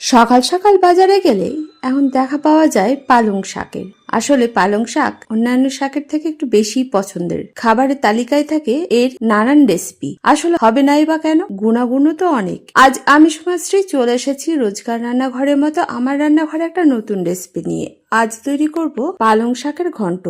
সকাল সকাল বাজারে গেলে এখন দেখা পাওয়া যায় পালং শাকের। আসলে পালং শাক অন্যান্য শাকের থেকে একটু বেশি পছন্দের। খাবারের তালিকায় থাকে এর নানান রেসিপি আসলে হবে নাই বা কেন? গুণাগুণও তো অনেক। আজ আমি সমাজশ্রী চলে এসেছি রোজকার রান্নাঘরের মতো আমার রান্নাঘরে একটা নতুন রেসিপি নিয়ে। আজ তৈরি করব পালং শাকের ঘন্ট।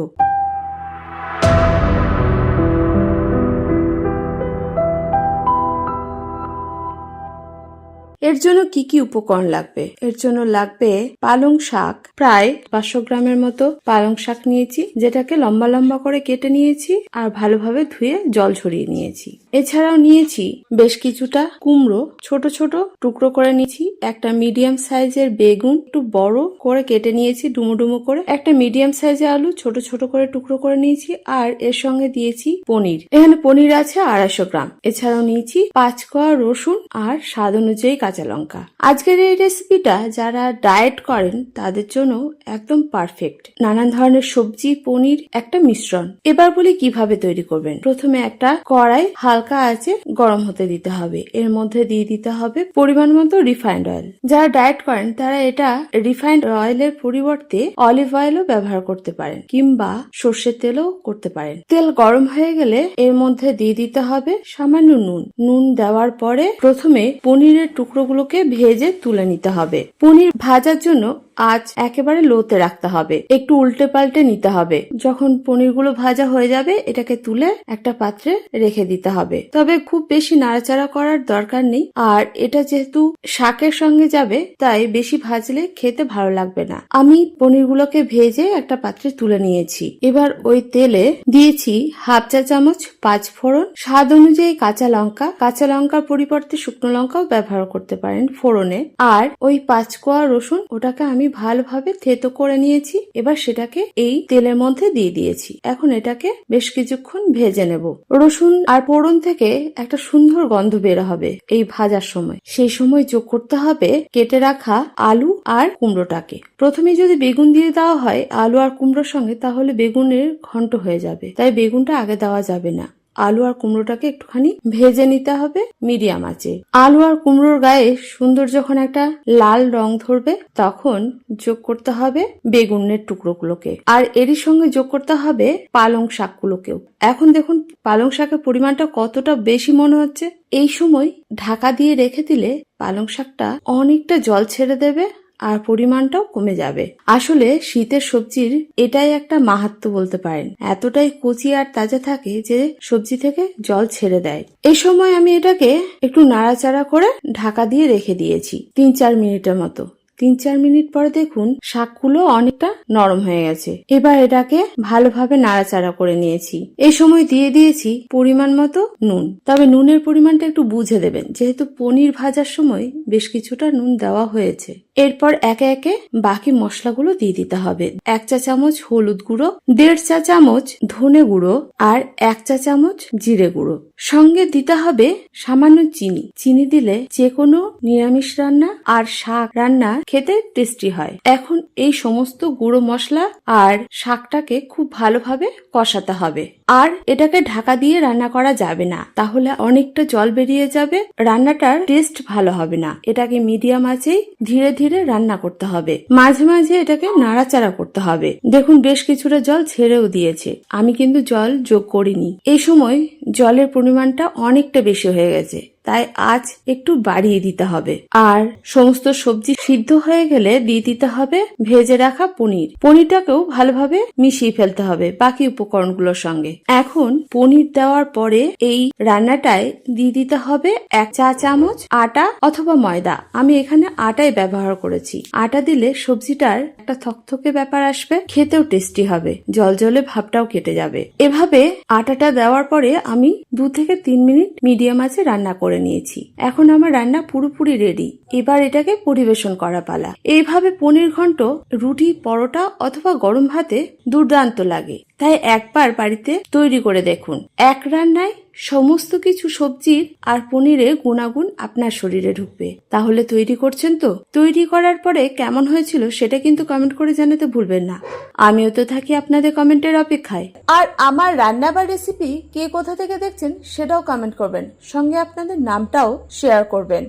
এর জন্য কি কি উপকরণ লাগবে? এর জন্য লাগবে পালং শাক। প্রায় পাঁচশো গ্রামের মতো পালং শাক নিয়েছি, যেটাকে লম্বা লম্বা করে কেটে নিয়েছি আর ভালোভাবে ধুয়ে জল ঝরিয়ে নিয়েছি। এছাড়াও নিয়েছি বেশ কিছুটা কুমড়ো। ছোট ছোট টুকরো করে নিয়েছি। একটা মিডিয়াম সাইজের বেগুন, একটু বড় করে কেটে নিয়েছি, ডুমো ডুমো করে। একটা মিডিয়াম সাইজের আলু, ছোট ছোট করে টুকরো করে নিয়েছি আর এর সঙ্গে দিয়েছি পনির। এখানে পনির আছে আড়াইশো গ্রাম। এছাড়াও নিয়েছি পাঁচ কোয়া রসুন আর স্বাদ অনুযায়ী কাঁচা লঙ্কা। আজকের এই রেসিপিটা যারা ডায়েট করেন, তাদের জন্য একদম পারফেক্ট। নানান ধরনের সবজি, পনির, একটা মিশ্রণ। এবার বলি কীভাবে তৈরি করবেন। প্রথমে একটা কড়াই হালকা আছে গরম হতে দিতে হবে। এর মধ্যে দিয়ে দিতে হবে পরিমাণ মতো রিফাইন্ড অয়েল যারা ডায়েট করেন, তারা এটা রিফাইন্ড অয়েলের পরিবর্তে অলিভ অয়েলও ব্যবহার করতে পারেন কিংবা সর্ষের তেলও করতে পারেন। তেল গরম হয়ে গেলে এর মধ্যে দিয়ে দিতে হবে সামান্য নুন। নুন দেওয়ার পরে প্রথমে পনিরের টুকরোগুলোকে ভেজে তুলে নিতে হবে। পনির ভাজার জন্য আজ একেবারে লোতে রাখতে হবে। একটু উল্টে পাল্টে নিতে হবে। যখন পনিরগুলো ভাজা হয়ে যাবে, এটাকে তুলে একটা পাত্রে রেখে দিতে হবে। তবে খুব বেশি নাড়াচাড়া করার দরকার নেই। আর এটা যেহেতু শাকের সঙ্গে যাবে, তাই বেশি ভাজলে খেতে ভালো লাগবে না। আমি পনিরগুলোকে ভেজে একটা পাত্রে তুলে নিয়েছি। এবার ওই তেলে দিয়েছি হাফ চা চামচ পাঁচ ফোড়ন। স্বাদ অনুযায়ী কাঁচা লঙ্কা। কাঁচা লঙ্কার পরিবর্তে শুকনো লঙ্কাও ব্যবহার করতে পারেন ফোড়নে। আর ওই পাঁচ কোয়া রসুন, ওটাকে আমি ভালোভাবে থেতো করে নিয়েছি। এবার সেটাকে এই তেলের মধ্যে দিয়ে দিয়েছি। এখন এটাকে বেশ কিছুক্ষণ ভেজে নেব। রসুন আর পোড়ন থেকে একটা সুন্দর গন্ধ বের হবে এই ভাজার সময়। সেই সময় যোগ করতে হবে কেটে রাখা আলু আর কুমড়োটাকে। প্রথমে যদি বেগুন দিয়ে দেওয়া হয় আলু আর কুমড়োর সঙ্গে, তাহলে বেগুনের ঘন্ট হয়ে যাবে। তাই বেগুনটা আগে দেওয়া যাবে না। আলু আর কুমড়োটাকে একটুখানি ভেজে নিতে হবে মিডিয়াম আঁচে। আলু আর কুমড়োর গায়ে সুন্দর যখন একটা লাল রং ধরবে, তখন যোগ করতে হবে বেগুনের টুকরোগুলোকে। আর এরই সঙ্গে যোগ করতে হবে পালং শাকগুলোকেও। এখন দেখুন পালং শাকের পরিমাণটা কতটা বেশি মনে হচ্ছে। এই সময় ঢাকা দিয়ে রেখে দিলে পালং শাকটা অনেকটা জল ছেড়ে দেবে আর পরিমাণটাও কমে যাবে। আসলে শীতের সবজির এটাই একটা মাহাত্ম বলতে পারেন। এতটাই কচি আর তাজা থাকে যে সবজি থেকে জল ছেড়ে দেয়। এই সময় আমি এটাকে একটু নাড়াচাড়া করে ঢাকা দিয়ে রেখে দিয়েছি তিন চার মিনিটের মতো। তিন চার মিনিট পরে দেখুন শাকগুলো অনেকটা নরম হয়ে গেছে। এবার এটাকে ভালোভাবে নাড়াচাড়া করে নিয়েছি। এই সময় দিয়ে দিয়েছি পরিমাণ মতো নুন। তবে নুনের পরিমাণটা একটু বুঝে দেবেন, যেহেতু পনির ভাজার সময় বেশ কিছুটা নুন দেওয়া হয়েছে। এরপর একে একে বাকি মশলাগুলো দিয়ে দিতে হবে। এক চা চামচ হলুদ গুঁড়ো, দেড় চা চামচ ধনে গুঁড়ো আর এক চা চামচ জিরে গুঁড়ো। সঙ্গে দিতে হবে সামান্য চিনি। চিনি দিলে যে কোনো নিরামিষ রান্না আর শাক রান্না খেতে টেস্টি হয়। এখন এই সমস্ত গুঁড়ো মশলা আর শাকটাকে খুব ভালোভাবে কষাতে হবে। আর এটাকে ঢাকা দিয়ে রান্না করা যাবে না। তাহলে অনেকটা জল বেরিয়ে যাবে। রান্নাটার টেস্ট ভালো হবে না। এটাকে মিডিয়াম আঁচেই ধীরে ধীরে রান্না করতে হবে। মাঝে মাঝে এটাকে নাড়াচাড়া করতে হবে। দেখুন, বেশ কিছুটা জল ছেড়েও দিয়েছে। আমি কিন্তু জল যোগ করিনি। এই সময় জলের পরিমাণটা অনেকটা বেশি হয়ে গেছে। তাই আজ একটু বাড়িয়ে দিতে হবে। আর সমস্ত সবজি সিদ্ধ হয়ে গেলে দিয়ে দিতে হবে ভেজে রাখা পনির। পনিরটাকেও ভালোভাবে মিশিয়ে ফেলতে হবে বাকি উপকরণগুলোর সঙ্গে। এখন পনির দেওয়ার পরে এই রান্নাটায় দিয়ে দিতে হবে এক চা চামচ আটা অথবা ময়দা। আমি এখানে আটাই ব্যবহার করেছি। আটা দিলে সবজিটার একটা থকথকে ব্যাপার আসবে, খেতেও টেস্টি হবে, জল জলে ভাবটাও কেটে যাবে। এভাবে আটাটা দেওয়ার পরে আমি দু থেকে তিন মিনিট মিডিয়াম আছে রান্না করে নিয়েছি। এখন আমার রান্না পুরোপুরি রেডি এবার এটাকে পরিবেশন করা পালা। এইভাবে পনির ঘন্ট, রুটি, পরোটা অথবা গরম ভাতে দুর্দান্ত লাগে। তাই একবার বাড়িতে তৈরি করে দেখুন। এক রান্নায় সমস্ত কিছু সবজির আর পনিরের গুণাগুণ আপনার শরীরে ঢুকবে। তাহলে তৈরি করছেন তো? তৈরি করার পরে কেমন হয়েছিল সেটা কিন্তু কমেন্ট করে জানাতে ভুলবেন না। আমিও তো থাকি আপনাদের কমেন্টের অপেক্ষায়। আর আমার রান্না বা রেসিপি কে কোথা থেকে দেখছেন সেটাও কমেন্ট করবেন। সঙ্গে আপনাদের নামটাও শেয়ার করবেন।